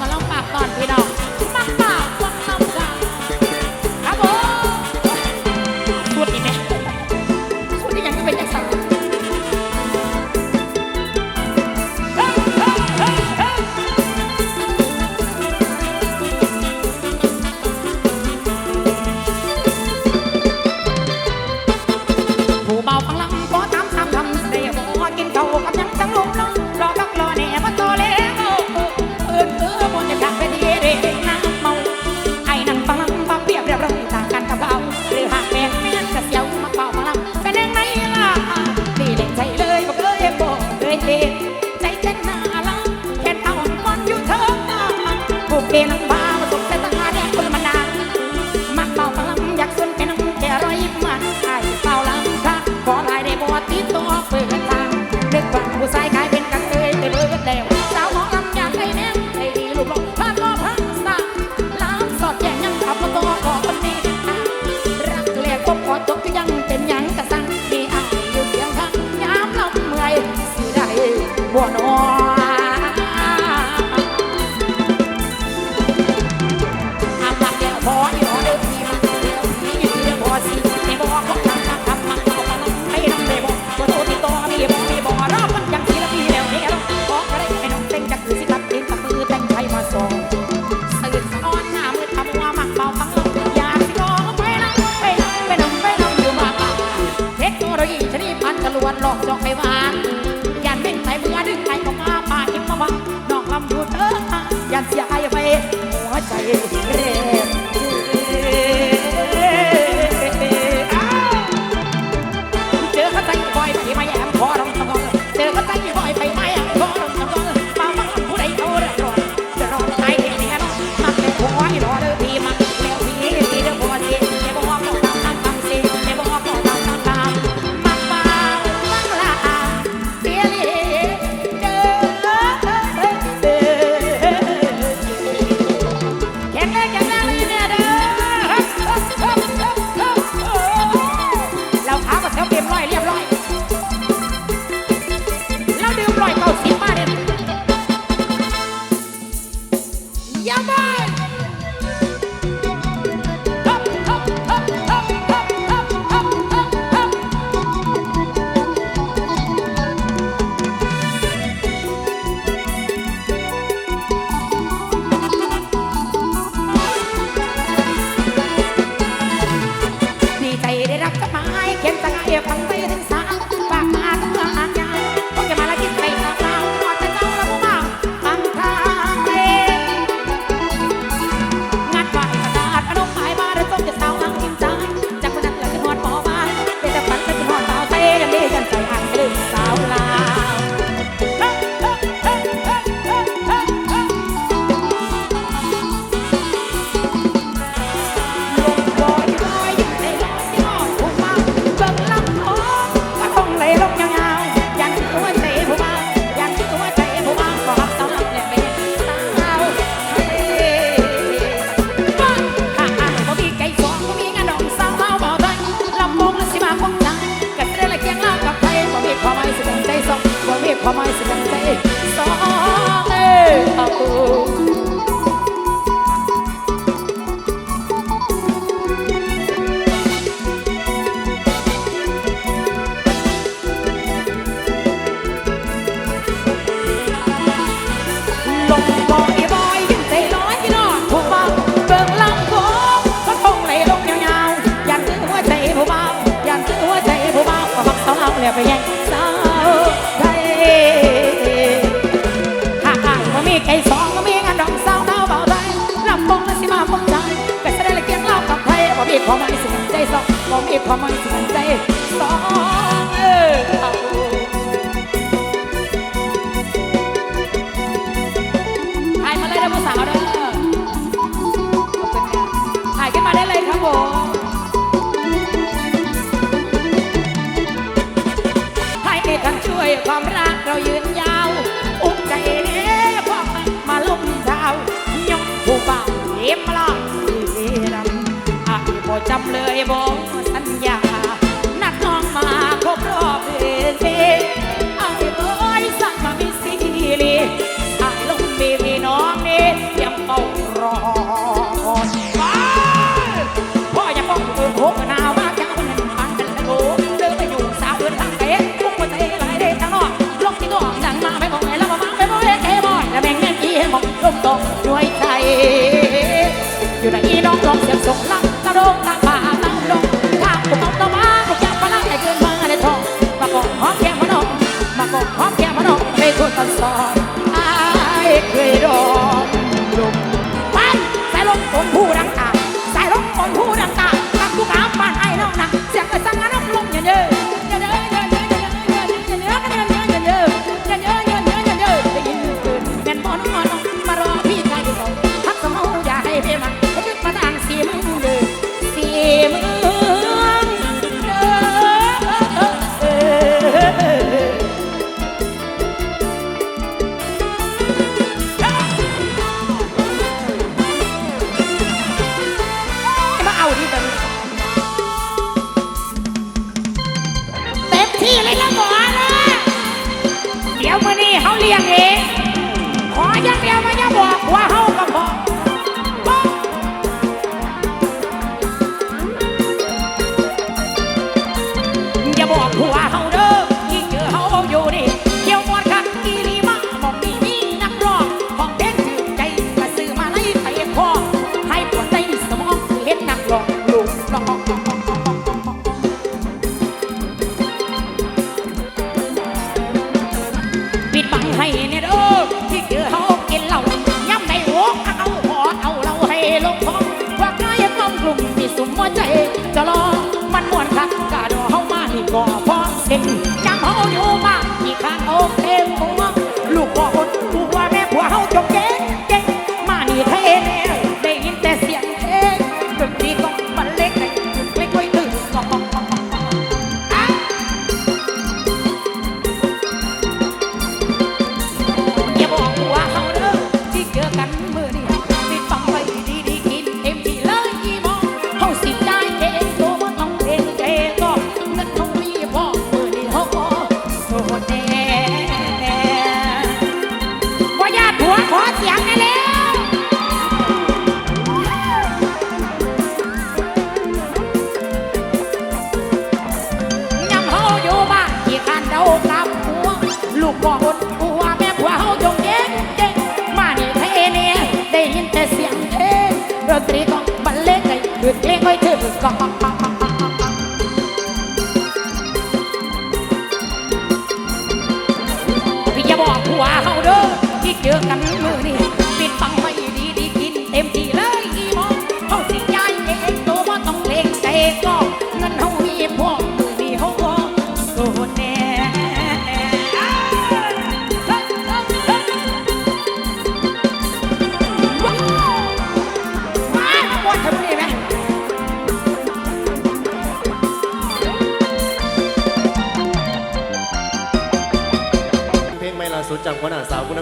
มาลองปากก่อนพี่น้อง Don't be Oh. พอมันนใจสองเออาเลยนะผู้สาวเด้อขอบคุณค่ะถ่ายขึ้นมาได้เลยครับผมถ่ายใางช่วยความรักเรายืนยาว อุ้มใจเด้พ่อมาลุ่มเท้ายงผู้บ่าวเลี้ยมมาลองที่ำอะบ่จำเลยบอก ยโดนตัดสอนไอ้เคยรอมลมไปสายลมฝนผู้รัง God. กาพี่อย่าบอกผัวเฮาเด้อที่เจอกันมือนี่ปิดบังไม่ดีดีกินเต็มที่เลยอีมองเขาสิยายเองตัวว่าต้องเลงใจก็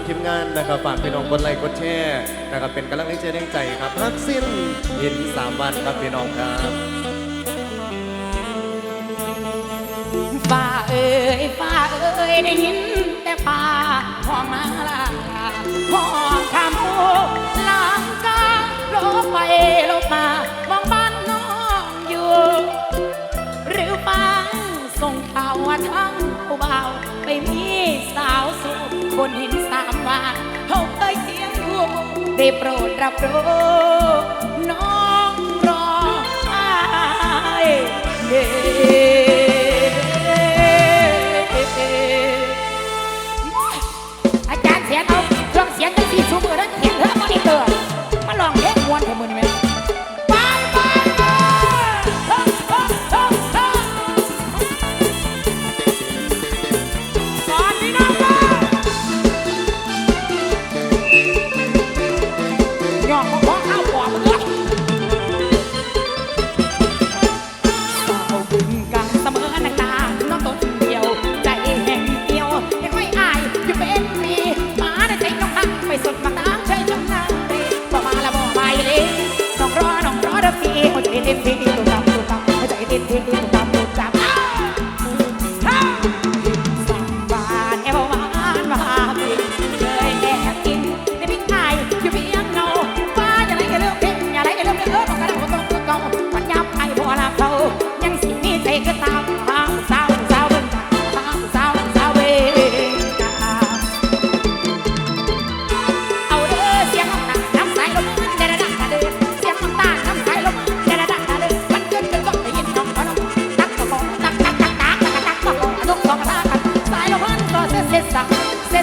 ทีมงานนะครับฝากพี่น้องกดไลค์กดแชร์นะครับเป็นกำลังใจแรงใจครับพักสิ้นเย็นสามวันครับพี่น้องครับป้าเอ๋ยป้าเอ๋ยได้ยินแต่ป้าห้องมาลาห้องขามหูหลังกางลบไปลบมามองบ้านน้องอยู่ หรือปังส่งข่าวว่าทั้งเบาไปมีสาวสุดคนหินสาวาเฮาเอ้ยเสียงหัวมุงได้โปรดรับรู้น้องรออยเด้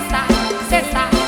เซซ่าเซ่า